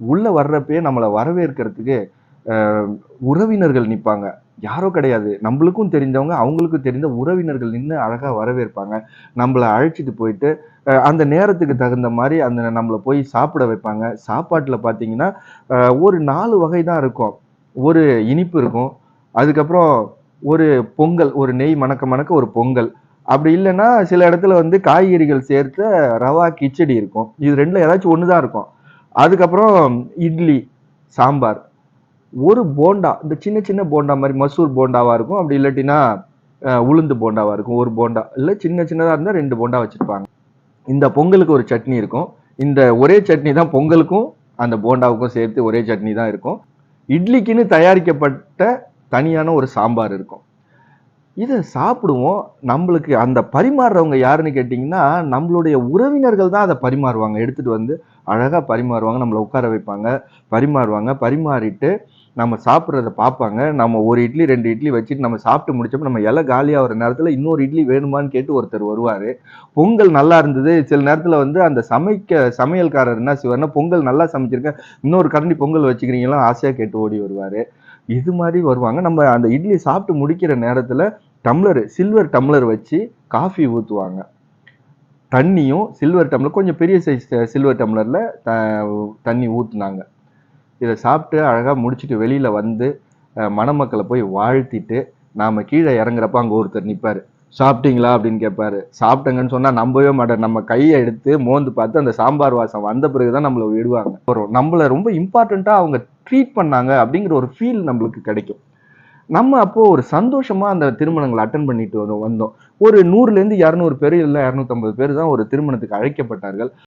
உள்ளே வர்றப்பயே நம்மளை வரவேற்கிறதுக்கு உறவினர்கள் நிற்பாங்க யாரோ கிடையாது. நம்மளுக்கும் தெரிஞ்சவங்க அவங்களுக்கும் தெரிந்த உறவினர்கள் நின்று அழகாக வரவேற்பாங்க. நம்மளை அழைச்சிட்டு போயிட்டு அந்த நேரத்துக்கு தகுந்த மாதிரி அந்த நம்மளை போய் சாப்பிட வைப்பாங்க. சாப்பாட்டில் பார்த்தீங்கன்னா ஒரு நாலு வகை தான் இருக்கும். ஒரு இனிப்பு இருக்கும். அதுக்கப்புறம் ஒரு பொங்கல் ஒரு நெய் மணக்க மணக்க ஒரு பொங்கல். அப்படி இல்லைன்னா சில இடத்துல வந்து காய்கறிகள் சேர்த்த ரவா கிச்சடி இருக்கும். இது ரெண்டில் ஏதாச்சும் ஒன்று தான் இருக்கும். அதுக்கப்புறம் இட்லி சாம்பார். ஒரு போண்டா இந்த சின்ன சின்ன போண்டா மாதிரி மசூர் போண்டாவாக இருக்கும். அப்படி இல்லாட்டினா உளுந்து போண்டாவாக இருக்கும். ஒரு போண்டா. இல்லை சின்ன சின்னதாக இருந்தால் ரெண்டு போண்டா வச்சுருப்பாங்க. இந்த பொங்கலுக்கு ஒரு சட்னி இருக்கும். இந்த ஒரே சட்னி தான் பொங்கலுக்கும் அந்த போண்டாவுக்கும் சேர்த்து ஒரே சட்னி தான் இருக்கும். இட்லிக்குன்னு தயாரிக்கப்பட்ட தனியான ஒரு சாம்பார் இருக்கும். இதை சாப்பிடுவோம். நம்மளுக்கு அந்த பரிமாறுறவங்க யாருன்னு கேட்டிங்கன்னா நம்மளுடைய உறவினர்கள் தான் அதை பரிமாறுவாங்க. எடுத்துகிட்டு வந்து அழகாக பரிமாறுவாங்க நம்மளை உட்கார வைப்பாங்க பரிமாறுவாங்க. பரிமாறிட்டு நம்ம சாப்பிட்றத பார்ப்பாங்க. நம்ம ஒரு இட்லி ரெண்டு இட்லி வச்சுட்டு நம்ம சாப்பிட்டு முடிச்சப்போ நம்ம இலை காலியாகிற நேரத்தில் இன்னொரு இட்லி வேணுமான்னு கேட்டு ஒருத்தர் வருவார். பொங்கல் நல்லா இருந்தது. சில நேரத்தில் வந்து அந்த சமைக்க சமையல்காரர் என்ன செய்வார்னா பொங்கல் நல்லா சமைச்சிருக்கேன் இன்னொரு கரண்டி பொங்கல் வச்சுக்கிறீங்களா ஆசையாக கேட்டு ஓடி வருவார். இது மாதிரி வருவாங்க. நம்ம அந்த இட்லி சாப்பிட்டு முடிக்கிற நேரத்தில் டம்ளர் சில்வர் டம்ளர் வச்சு காஃபி ஊற்றுவாங்க தண்ணியும் சில்வர் டம்ளர் கொஞ்சம் பெரிய சைஸ் சில்வர் டம்ளரில் த தண்ணி ஊற்றுனாங்க இதை சாப்பிட்டு அழகாக முடிச்சுட்டு வெளியில் வந்து மணமக்களை போய் வாழ்த்திட்டு நாம் கீழே இறங்குறப்ப அங்கே ஒருத்தர் நிற்பார் சாப்பிட்டீங்களா அப்படின்னு கேட்பாரு சாப்பிட்டேங்கன்னு சொன்னால் நம்பவே மாட்டேன் நம்ம கையை எடுத்து மோந்து பார்த்து அந்த சாம்பார் வாசம் வந்த பிறகு தான் நம்மளை விடுவாங்க. வரும் நம்மளை ரொம்ப இம்பார்ட்டண்ட்டாக அவங்க ட்ரீட் பண்ணாங்க அப்படிங்கிற ஒரு ஃபீல் நம்மளுக்கு கிடைக்கும். நம்ம அப்போ ஒரு சந்தோஷமா அந்த திருமணங்களை அட்டன் பண்ணிட்டு வந்தோம் வந்தோம். ஒரு நூறுல இருந்து இரநூறு பேர் இல்லை இரநூத்தம்பது பேர் தான் ஒரு திருமணத்துக்கு அழைக்கப்பட்டார்கள்.